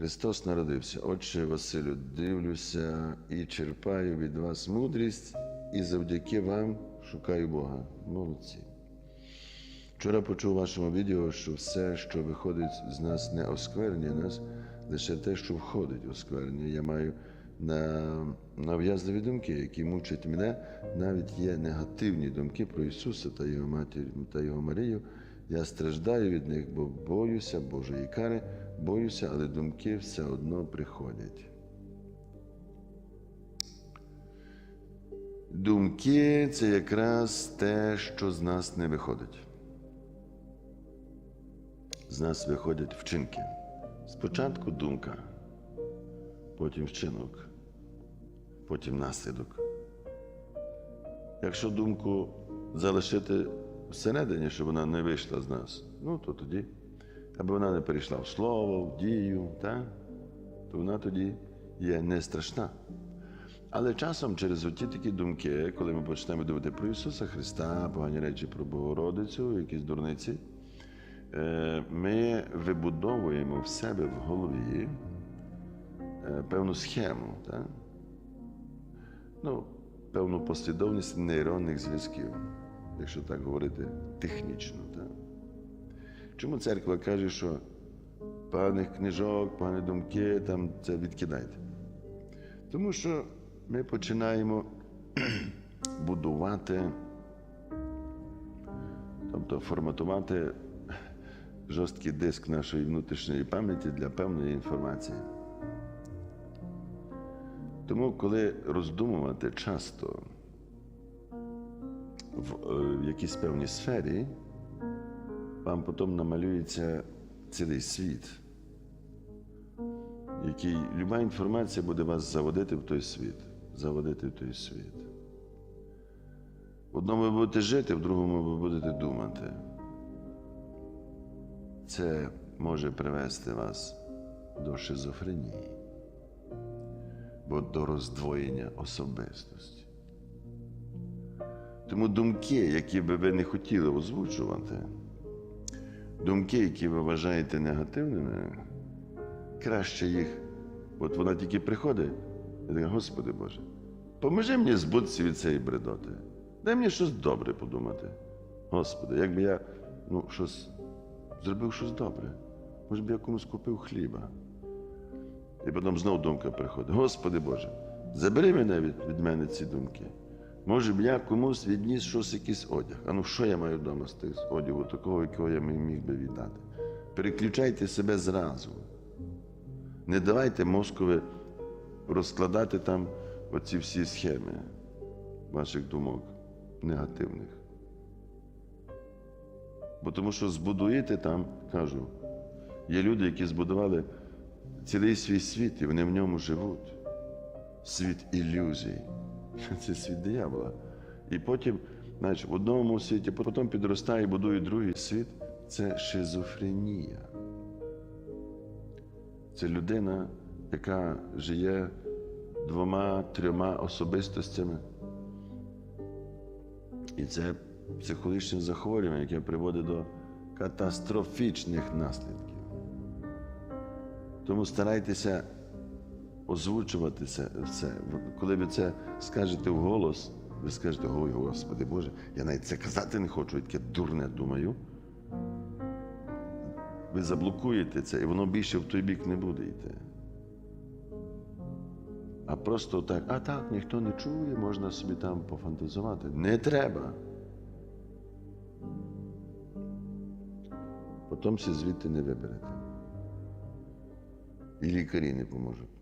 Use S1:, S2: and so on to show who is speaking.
S1: Христос народився. Отче Василю, дивлюся і черпаю від вас мудрість, і завдяки вам шукаю Бога. Молодці. Вчора почув у вашому відео, що все, що виходить з нас, не осквернює нас, лише те, що входить у осквернення. Я маю на нав'язливі думки, які мучать мене. Навіть є негативні думки про Ісуса та Його матір та Його Марію. Я страждаю від них, бо боюся Божої кари, боюся, але думки все одно приходять. Думки це якраз те, що з нас не виходить. З нас виходять вчинки. Спочатку думка, потім вчинок, потім наслідок. Якщо думку залишити всередині, щоб вона не вийшла з нас, ну то тоді, аби вона не перейшла в слово, в дію, та, то вона тоді є не страшна. Але часом через оті такі думки, коли ми почнемо думати про Ісуса Христа, погані речі про Богородицю, якісь дурниці, ми вибудовуємо в себе в голові певну схему, так? ну, певну послідовність нейронних зв'язків, якщо так говорити технічно. Так? Чому церква каже, що поганих книжок, погані думки, там це відкидайте? Тому що ми починаємо будувати, тобто форматувати жорсткий диск нашої внутрішньої пам'яті для певної інформації. Тому, коли роздумувати часто в, е, якійсь певній сфері, вам потім намалюється цілий світ, який люба інформація буде вас заводити в той світ, заводити в той світ. В одному ви будете жити, в другому ви будете думати. Це може привести вас до шизофренії, бо до роздвоєння особистості. Тому думки, які би ви не хотіли озвучувати, думки, які ви вважаєте негативними, краще їх. От вона тільки приходить, і така, Господи Боже, поможи мені збутися від цієї бредоти. Дай мені щось добре подумати. Господи, якби я ну, щось зробив щось добре, може б я комусь купив хліба. І потім знов думка приходить: Господи Боже, забери мене від, від мене ці думки. Може б я комусь відніс щось, якийсь одяг. А ну що я маю вдома з тих одягу, такого, якого я міг би віддати? Переключайте себе зразу. Не давайте мозкові розкладати там оці всі схеми ваших думок негативних. Бо тому що збудуєте там, кажу, є люди, які збудували цілий свій світ, і вони в ньому живуть. Світ ілюзій. Це світ диявола. І потім, знаєш, в одному світі, потім підростає і будує другий світ. Це шизофренія. Це людина, яка живе двома, трьома особистостями. І це психологічне захворювання, яке приводить до катастрофічних наслідків. Тому старайтеся озвучувати це. це. Коли ви це скажете вголос, ви скажете, ой, Господи Боже, я навіть це казати не хочу, я таке дурне думаю. Ви заблокуєте це, і воно більше в той бік не буде йти. А просто так, а так, ніхто не чує, можна собі там пофантазувати. Не треба. Потім всі звідти не виберете. І лікарі не поможуть.